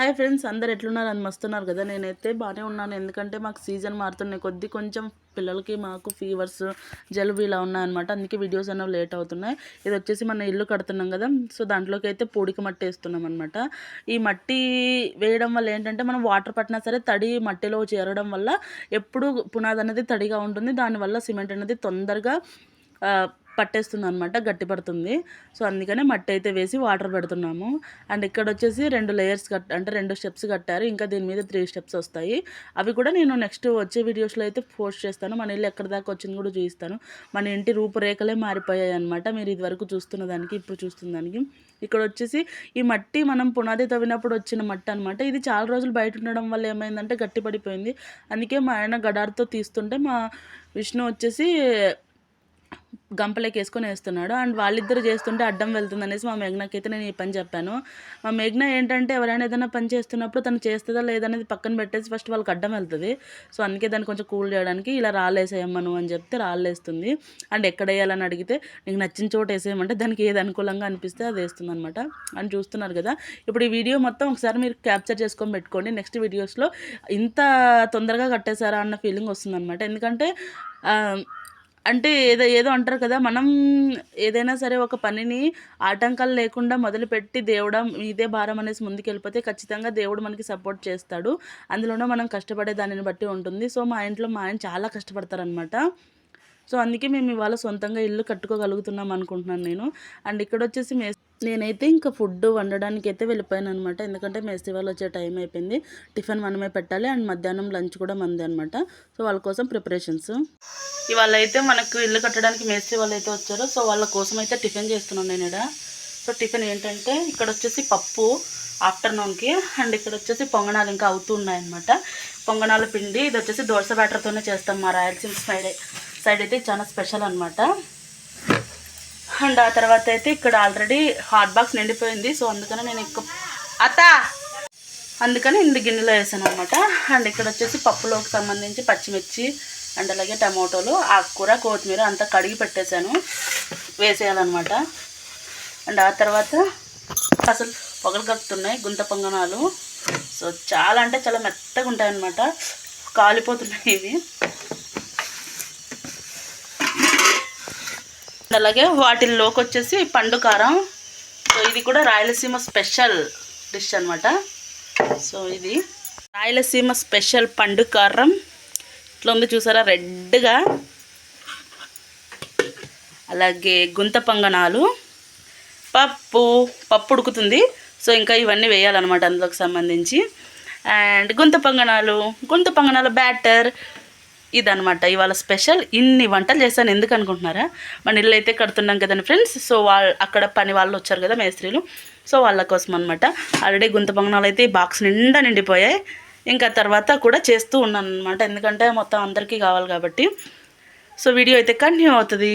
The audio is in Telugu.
హాయ్ ఫ్రెండ్స్ అందరు ఎట్లున్నారు అని మస్తున్నారు కదా? నేనైతే బాగానే ఉన్నాను. ఎందుకంటే మాకు సీజన్ మారుతున్నాయి. కొద్ది కొంచెం పిల్లలకి మాకు ఫీవర్స్ జలుబు ఇలా ఉన్నాయన్నమాట. అందుకే వీడియోస్ అనేవి లేట్ అవుతున్నాయి. ఇది వచ్చేసి మన ఇల్లు కడుతున్నాం కదా? సో దాంట్లోకి అయితే పొడికి మట్టి వేస్తున్నాం అనమాట ఈ మట్టి వేయడం వల్ల ఏంటంటే మనం వాటర్ పట్టినా సరే తడి మట్టిలో చేరడం వల్ల ఎప్పుడు పునాది అనేది తడిగా ఉంటుంది. దానివల్ల సిమెంట్ అనేది తొందరగా పట్టేస్తుంది అనమాట గట్టి పడుతుంది సో అందుకనే మట్టి అయితే వేసి వాటర్ పెడుతున్నాము. అండ్ ఇక్కడ వచ్చేసి రెండు లేయర్స్ కట్ అంటే రెండు స్టెప్స్ కట్టారు. ఇంకా దీని మీద త్రీ స్టెప్స్ వస్తాయి. అవి కూడా నేను నెక్స్ట్ వచ్చే వీడియోస్లో అయితే పోస్ట్ చేస్తాను. మన ఇల్లు ఎక్కడి దాకా వచ్చింది కూడా చూపిస్తాను. మన ఇంటి రూపురేఖలే మారిపోయాయి అనమాట మీరు ఇదివరకు చూస్తున్న దానికి ఇప్పుడు చూస్తున్న దానికి. ఇక్కడ వచ్చేసి ఈ మట్టి మనం పునాది తవ్వినప్పుడు వచ్చిన మట్టి అనమాట ఇది చాలా రోజులు బయట ఉండడం వల్ల ఏమైందంటే గట్టి పడిపోయింది అందుకే మా ఆయన గడార్తో తీస్తుంటే మా విష్ణు వచ్చేసి గంపలోకి వేసుకొని వేస్తున్నాడు. అండ్ వాళ్ళిద్దరు చేస్తుంటే అడ్డం వెళ్తుంది అనేసి మా మేఘనాకి అయితే నేను ఈ పని చెప్పాను. మా మేఘన ఏంటంటే ఎవరైనా ఏదైనా పని చేస్తున్నప్పుడు తను చేస్తుందా లేదనేది పక్కన పెట్టేసి ఫస్ట్ వాళ్ళకి అడ్డం వెళ్తుంది. సో అందుకే దాన్ని కొంచెం కూల్ చేయడానికి ఇలా రాళ్ళేసేయమ్మా అని చెప్తే రాళ్ళేస్తుంది. అండ్ ఎక్కడ వేయాలని అడిగితే నీకు నచ్చిన చోట వేసేయమంటే దానికి ఏది అనుకూలంగా అనిపిస్తే అది వేస్తుంది అనమాట అని చూస్తున్నారు కదా ఇప్పుడు ఈ వీడియో మొత్తం ఒకసారి మీరు క్యాప్చర్ చేసుకొని పెట్టుకోండి. నెక్స్ట్ వీడియోస్లో ఇంత తొందరగా కట్టేశారా అన్న ఫీలింగ్ వస్తుందన్నమాట. ఎందుకంటే అంటే ఏదో ఏదో అంటారు కదా మనం ఏదైనా సరే ఒక పనిని ఆటంకాలు లేకుండా మొదలుపెట్టి దేవుడా ఇదే భారం అనేసి ముందుకు వెళ్ళిపోతే ఖచ్చితంగా దేవుడు మనకి సపోర్ట్ చేస్తాడు. అందులోనూ మనం కష్టపడే దానిని బట్టి ఉంటుంది. సో మా ఇంట్లో మా ఆయన చాలా కష్టపడతారనమాట సో అందుకే మేము ఇవాళ సొంతంగా ఇల్లు కట్టుకోగలుగుతున్నాం అనుకుంటున్నాను నేను. అండ్ ఇక్కడ వచ్చేసి మే నేనైతే ఇంకా ఫుడ్ వండడానికి అయితే వెళ్ళిపోయాను అనమాట ఎందుకంటే మేస్త్రి వాళ్ళు వచ్చే టైం అయిపోయింది. టిఫిన్ మనమే పెట్టాలి. అండ్ మధ్యాహ్నం లంచ్ కూడా మంది అనమాట. సో వాళ్ళ కోసం ప్రిపరేషన్స్. ఇవాళ అయితే మనకు ఇల్లు కట్టడానికి మేస్త్రి వాళ్ళు అయితే వచ్చారు. సో వాళ్ళ కోసం అయితే టిఫిన్ చేస్తున్నాను నేను ఇక్కడ సో టిఫిన్ ఏంటంటే ఇక్కడ వచ్చేసి పప్పు ఆఫ్టర్నూన్కి అండ్ ఇక్కడ వచ్చేసి పొంగనాలు ఇంకా అవుతూ ఉన్నాయన్నమాట. పొంగనాల పిండి ఇది వచ్చేసి దోశ బ్యాటర్తోనే చేస్తాం మా రాయలసీమ సైడ్. సైడ్ అయితే చాలా స్పెషల్ అనమాట అండ్ ఆ తర్వాత అయితే ఇక్కడ ఆల్రెడీ హాట్ బాక్స్ నిండిపోయింది. సో అందుకని నేను ఎక్కువ అత్త! అందుకని ఇందు గిన్నెలో వేసాను అనమాట అండ్ ఇక్కడ వచ్చేసి పప్పులోకి సంబంధించి పచ్చిమిర్చి అండ్ అలాగే టమాటోలు ఆకుకూర కొత్తిమీర అంతా కడిగి పెట్టేశాను. వేసేయాలన్నమాట. అండ్ ఆ తర్వాత అసలు పొగలు కక్కుతున్నాయి గుంత పొంగనాలు. సో చాలా అంటే చాలా మెత్తగా ఉంటాయన్నమాట. కాలిపోతున్నాయి ఇవి. అలాగే వాటిల్లోకి వచ్చేసి పండు కారం. సో ఇది కూడా రాయలసీమ స్పెషల్ డిష్ అనమాట సో ఇది రాయలసీమ స్పెషల్ పండు కారం. ఇట్లా ఉంది చూసారా? రెడ్గా. అలాగే గుంత పంగనాలు. పప్పు పప్పు ఉడుకుతుంది. సో ఇంకా ఇవన్నీ వేయాలన్నమాట అందులోకి సంబంధించి. అండ్ గుంత పంగనాలు. గుంత పొంగనాల బ్యాటర్. ఇదనమాట ఇవాళ స్పెషల్ ఇన్ని వంటలు చేశాను. ఎందుకు అనుకుంటున్నారా? మన ఇల్లు అయితే కడుతున్నాం కదండి ఫ్రెండ్స్. సో వాళ్ళు అక్కడ పని వాళ్ళు వచ్చారు కదా మేస్త్రీలు. సో వాళ్ళ కోసం అనమాట ఆల్రెడీ గుంత పొంగనాలు అయితే ఈ బాక్స్ నిండా నిండిపోయాయి. ఇంకా తర్వాత కూడా చేస్తూ ఉన్నాను అనమాట ఎందుకంటే మొత్తం అందరికీ కావాలి కాబట్టి. సో వీడియో అయితే కంటిన్యూ అవుతుంది.